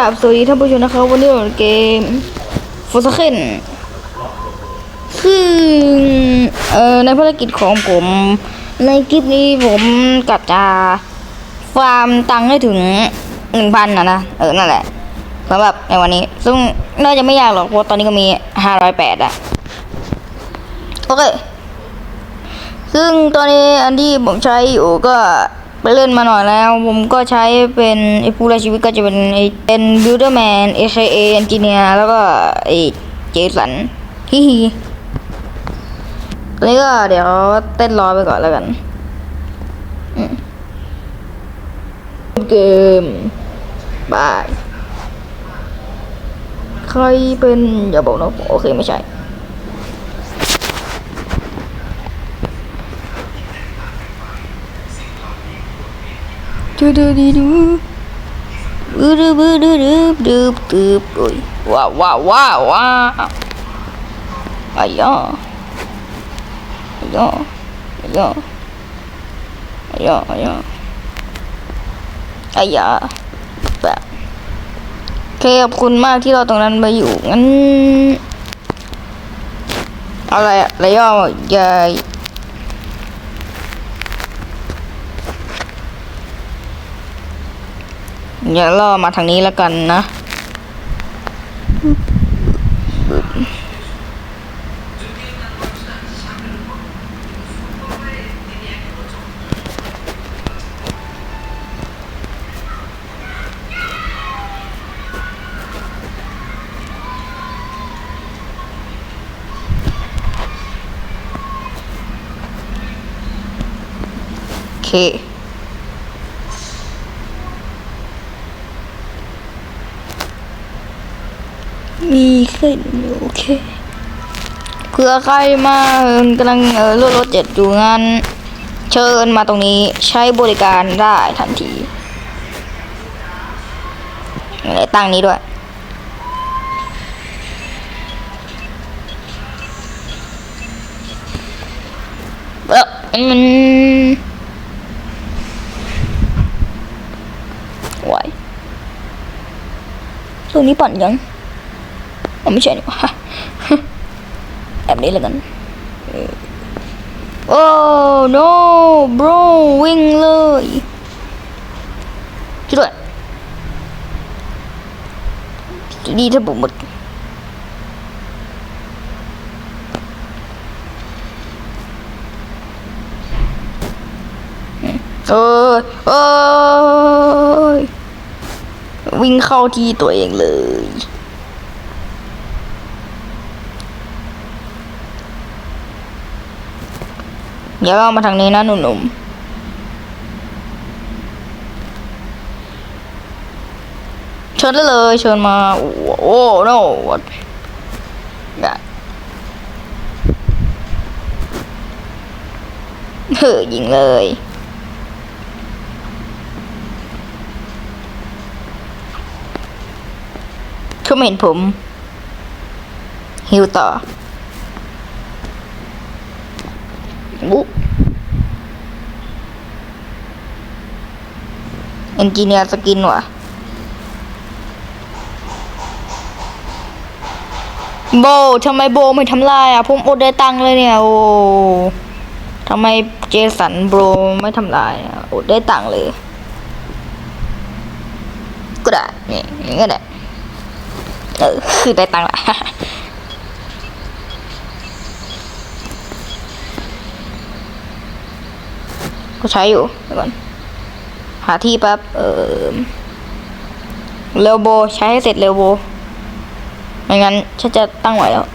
ราบสวัสดีท่านผู้ชมนะครับวันนี้เราเกมฟอสเคนซึ่งเอ่อในภารกิจของผม ในคลิปนี้ผมกัดจะฟาร์มตังค์ให้ถึงหนึ่งพันนะนะ เออ นั่นแหละสำหรับในวันนี้ ซึ่งน่าจะไม่ยากหรอกเพราะตอนนี้ก็มีห้าร้อยแปดอะโอเค ซึ่งตอนนี้อันที่ผมใช้อยู่ก็ ไปเล่นมาหน่อยแล้ว ผมก็ใช้เป็นไอ้ผู้รายชีวิตก็จะเป็นไอ้เป็น Builderman AKA Engineer แล้วก็ไอ้เจสันฮิฮิตอนนี้ก็เดี๋ยวเต้นรอไปก่อนแล้วกันเกมบาย ใครเป็นอย่าบอกนะโอเคไม่ใช่ ดูดูดูดูบูดูบูดูดูดูดูโอ้ยว้าวว้าวว้าวว้าวอ้ยออ้ยออ้ยออ้ยออ้ยออ้ยอแบบเคขอบคุณมากที่เราตรงนั้นไปอยู่งั้นอะไรอะไรย่ออย่ อย่าล่อมาทางนี้แล้วกันนะ โอเค มีขึ้นอยู่โอเคเผื่อใครมากำลังเออรถรถเจ็ดอยู่งั้นเชิญมาตรงนี้ใช้บริการได้ทันทีตั้งนี้ด้วยเออมันไหวตรงนี้ปั่นยัง อ๋อไม่ใช่นี่ว่าแบบนี้แล้วกันโอ้ no bro วิ่งเลยช่วยดีถ้าผมหมดเออเอยวิ่งเข้าที่ตัวเองเลย เดี๋ยวเอามาทางนี้นะหนุ่มๆเชิญได้เลยเชิญมา โอ้โอ้ no what อย่าเฮ้ยยิงเลยเขาไม่เห็นผม ฮิวต่อ บุ๊เอนจิเนียร์สกินวะโบทำไมโบไม่ทำลายอะ ผมอดได้ตังเลยเนี่ย โอ้ทำไมเจสันโบไม่ทำลายอะอดได้ตังเลย ก็ได้นี่อย่างนี้ก็ได้เออคือได้ตังละ ก็ใช้อยู่เดี๋ยวก่อน หาที่แป๊บ เออเรวโบ ใช้ให้เสร็จเรวโบ ไม่งั้นฉันจะตั้งไหวแล้ว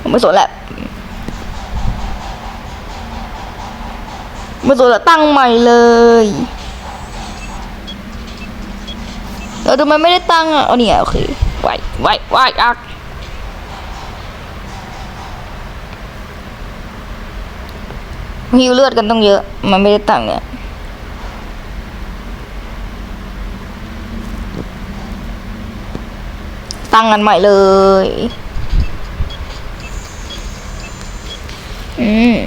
ผมไม่สนแหละไม่สนละตั้งใหม่เลยเออทำไมไม่ได้ตั้งอะเอาเนี่ยโอเคไหวไหวไหวอัก ฮิวเลือดกันต้องเยอะ มันไม่ได้ตังเนี่ยตั้งกันใหม่เลย อืม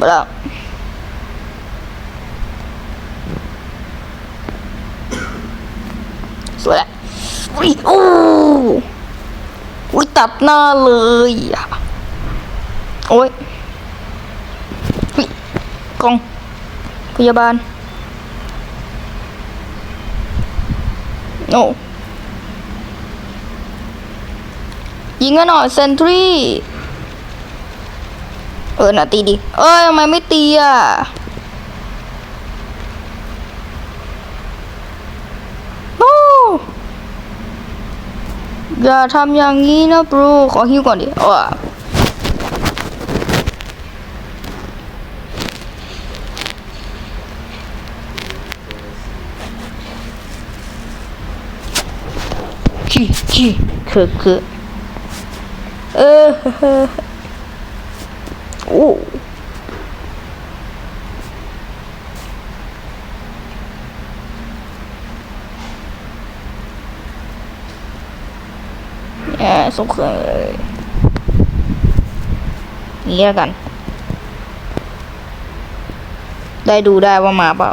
บล็อกสวยแล้วอุ้ยโอ้ยตัดหน้าเลย โอ้ย กองพยาบาลโอ้ยิงกันหน่อยเซนทรีเออน่ะตีดิ เอ้ยทำไมไม่ตีอะโอ้อย่าทำอย่างนี้นะบรูขอฮิวก่อนดิอ้อ ขี้ขี้คือคือเออโอ้แย่ส่งเครื่องเลยนี่แล้วกัน ได้ดูได้ว่ามาเปล่า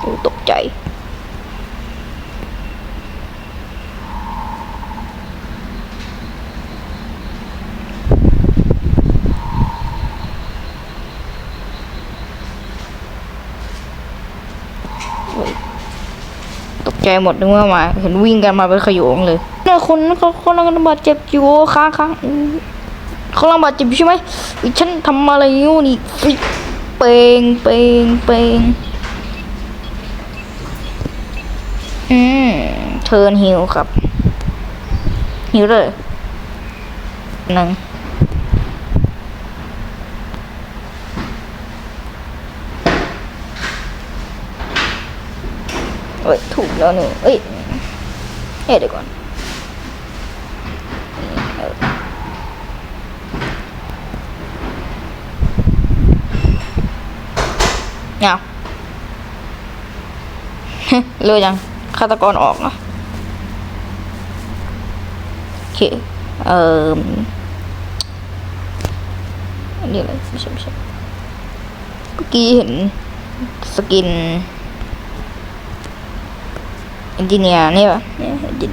โอ้ตกใจ ใจหมดนึกว่ามา เห็นวิ่งกันมาเป็นขโยงเลยเนี่ยคนเขาเขากำลังบาดเจ็บอยู่ค้างค้างเขากำลังบาดเจ็บจูใช่ไหมฉันทำอะไรอยู่นี่เปงเปงเปงอืมเทิร์นฮิวครับฮิวเลยหนึ่ง เอ้ยถูกแล้วหนึ่งเอ้ยเอ้ยเดี๋ยวก่อนเออเอาเร็วจังฆาตกรออกเนาะโอเคเอ่ออันนี้อะไรไม่ใช่ไม่ใช่เมื่อกี้เห็นสกิน เอนจิเนียร์นี่ปะเนี่ยเอนจิ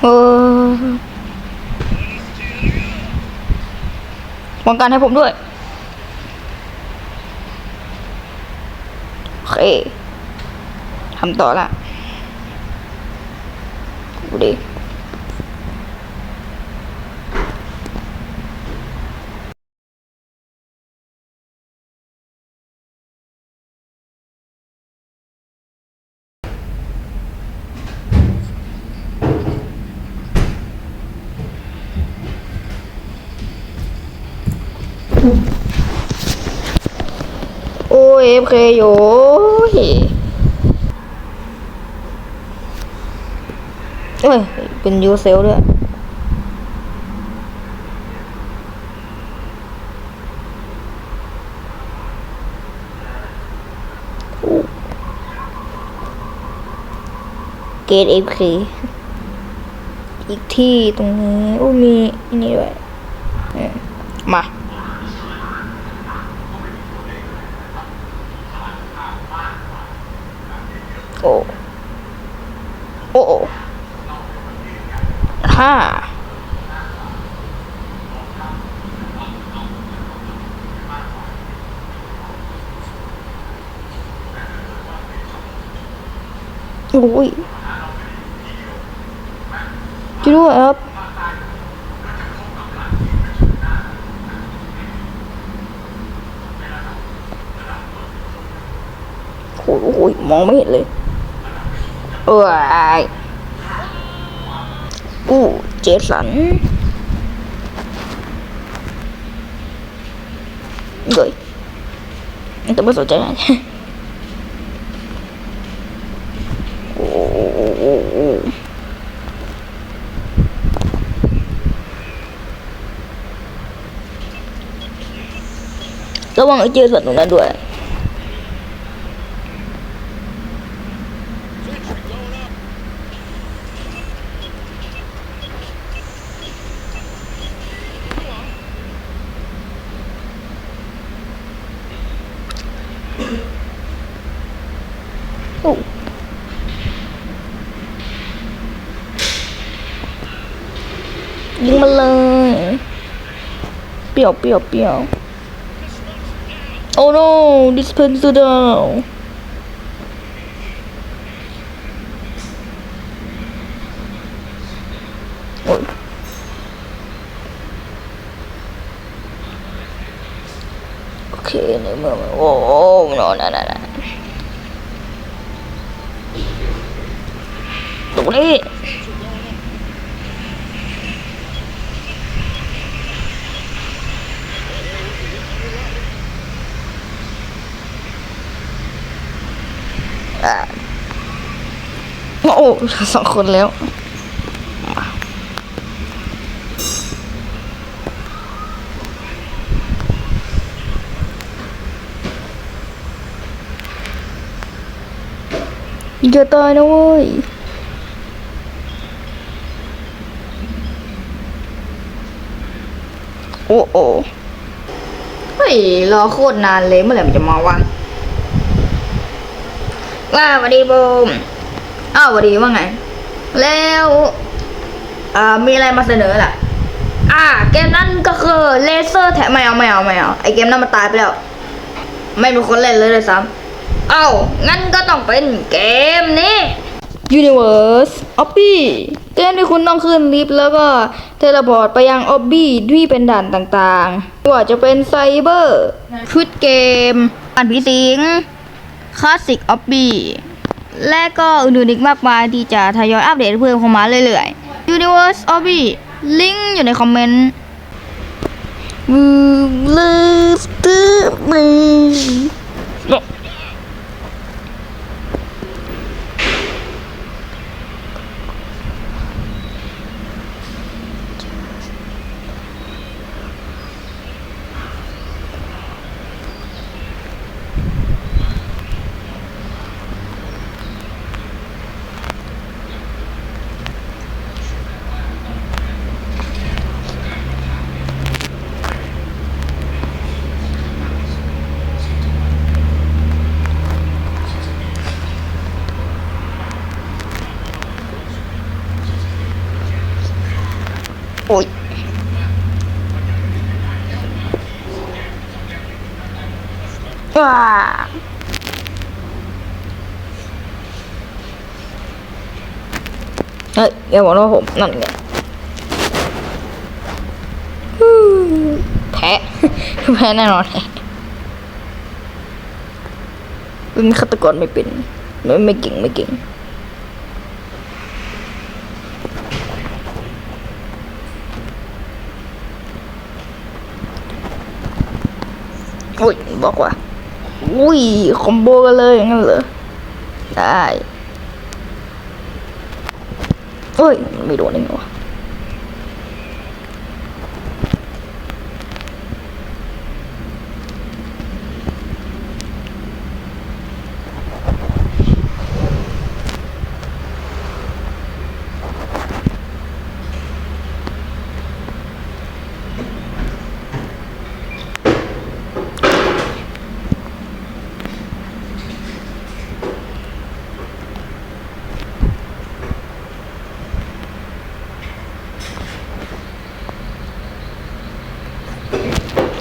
เอนจิเนียร์ฮูดีเซนทริโอ้วางการให้ผมด้วย โอเคทำต่อละดูดิ โอ้ยเอฟเคโยเอ้ย เป็นยูเซลด้วยเกตเอฟเคอีกที่ตรงนี้โอ้มีอันนี่ด้วยมา โอ้โอ้โอ้ ห้าโอ้ยช่วยด้วยครับโอ้ยมองไม่เห็นเลย เอ้ย Ú, chết sẵn Gửi. Tôi bắt đầu chạy lại. Các bạn ở chia sẵn cùng đàn đuổi เปรี้ยวเปรี้ยวเปรี้ยว Oh no dispenser down โอ้ยโอเคในเมื่อมันโอ้โอ้ no นั่นนั่นนั่นตรงนี้ อะโอ้ สองคนแล้ว อย่าตายนะเว้ยโอ้โอ้เฮ้ย รอโคตรนานเลยเมื่อไหร่มันจะมาวะว่าสวัสดีบูม อ้าววัสดีว่าไง แล้วอ่ามีอะไรมาเสนอล่ะ อ่า เกมนั้นก็คือเลเซอร์แทไม่เอาไม่เอาไม่เอาไอเกมนั้นมันตายไปแล้ว ไม่มีคนเล่นเลยเลยซ้ำเอ้างั้นก็ต้องเป็นเกมนี้ Universe Obby เกมที่คุณต้องขึ้นลิฟต์แล้วก็เทเลพอร์ตไปยัง Obby ที่เป็นด่านต่างๆไม่ว่าจะเป็นไซเบอร์ ชุดเกม อันผีสิงคลาสสิกออบบี้ และก็อื่นๆอีกมากมายที่จะทยอยอัปเดตเพิ่มเข้ามาเรื่อยๆ Universe Obby ลิงก์อยู่ในคอมเมนต์มือเลิฟตื้อมือโอ้ยว้าเฮ้ย อย่าบอกนะว่าผมนั่นไงฮู้แพ้แพ้แน่นอนแพ้เป็นฆาตกรไม่เป็นไม่ไม่เก่งไม่เก่งอุ้ยบอกว่า อุ้ยคอมโบกันเลยงั้นเหรอ ได้ เอ้ย ไม่โดนเองวะ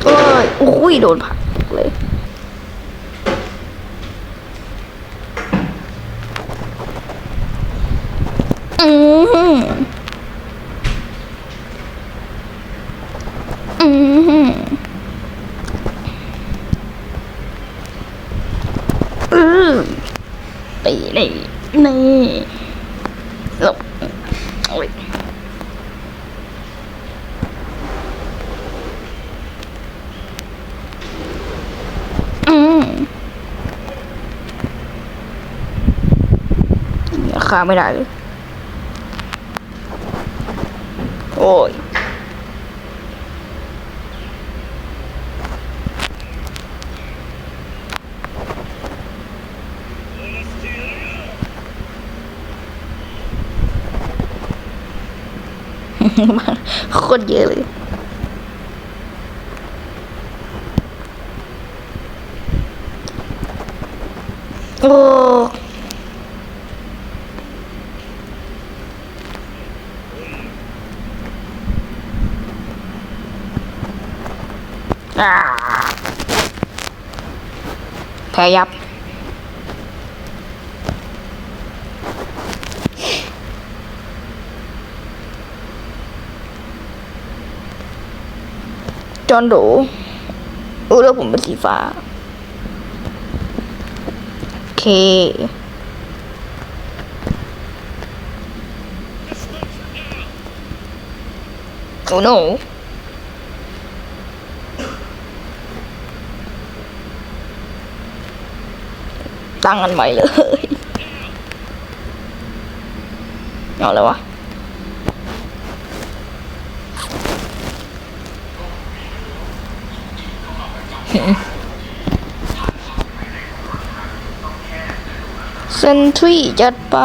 เอ้ย โอ้ยโดนผักเลย อืมอืมอืมตีนี่นี่หลบโอ้ย ฆ่าไม่ได้เลย โอ้ยโคตรเยอะเลยโอ้ พ้ยับ จอนโดอู้แล้วผมเป็นสีฟ้า โอเคโอ้โตั้งกันใหม่เลย เอาเลยวะเซนทรีจัดไป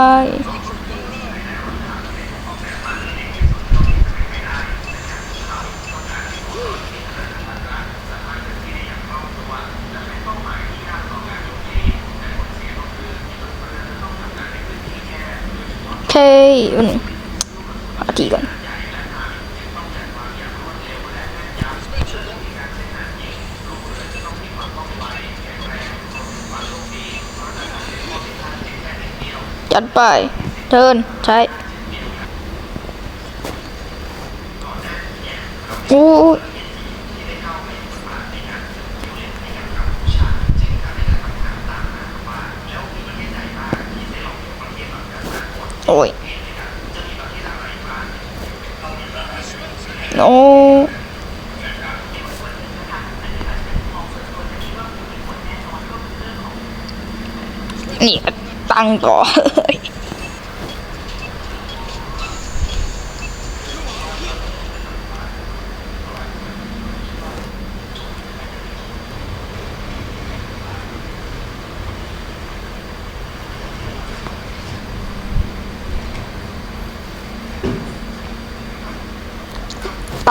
เคอืมหาทีก่อนจัดไป เทินใช้โอ้ โอ้ยโอ้นี่ตั้งต่อ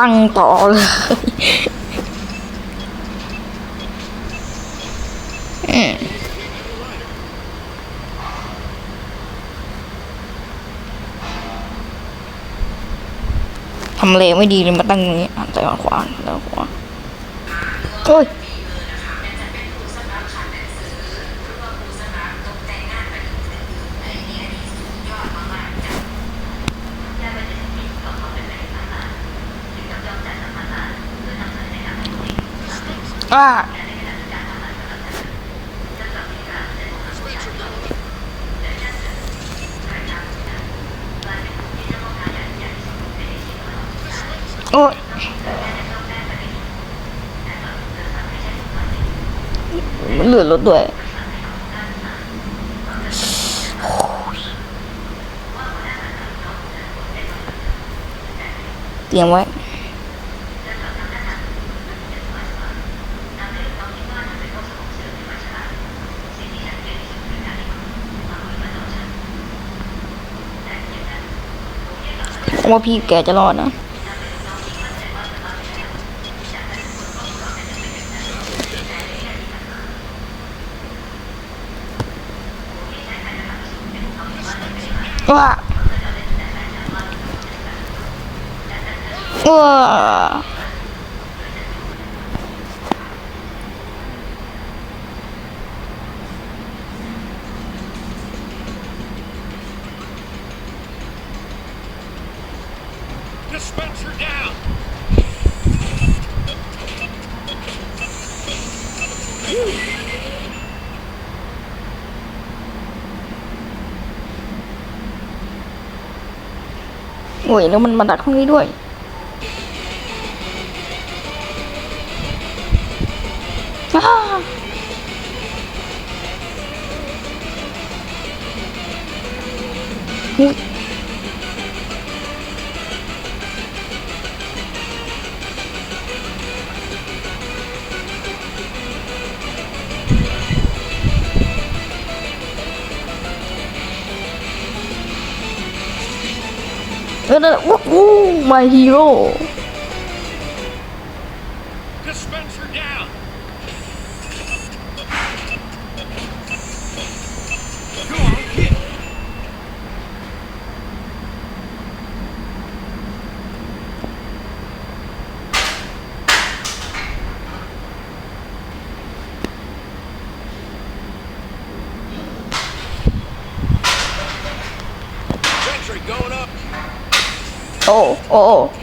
ตั้งต่อเลยทำเลไม่ดีเลยมาตั้งอย่างนี้อะแต่ขวาแล้วขวาโอ้ย อ่าโอ้ยมันเหลือ รถด้วยเตรียมไว้ว่าพี่แกจะรอดนะ ว้าว้า Dispenser down! โอ้ยแล้วมันมาดั my hero โอ้โอ้โอ้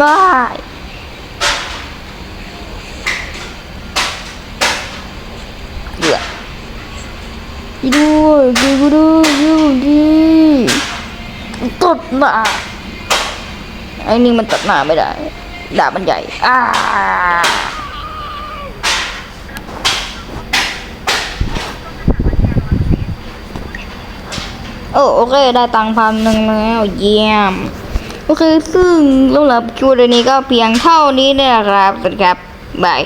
ว้ายเดือดด้วยช่วยกูด้วยช่วยกูดิตัดหน้าไอ้นี่มันตัดหน้าไม่ได้ดาบมันใหญ่อ้า โอ้โอเค ได้ตังค์พันหนึ่งแล้วเยี่ยม โอเค ซึ่งสำหรับคิวเดนี้ก็เพียงเท่านี้นะครับสวัสดีครับบาย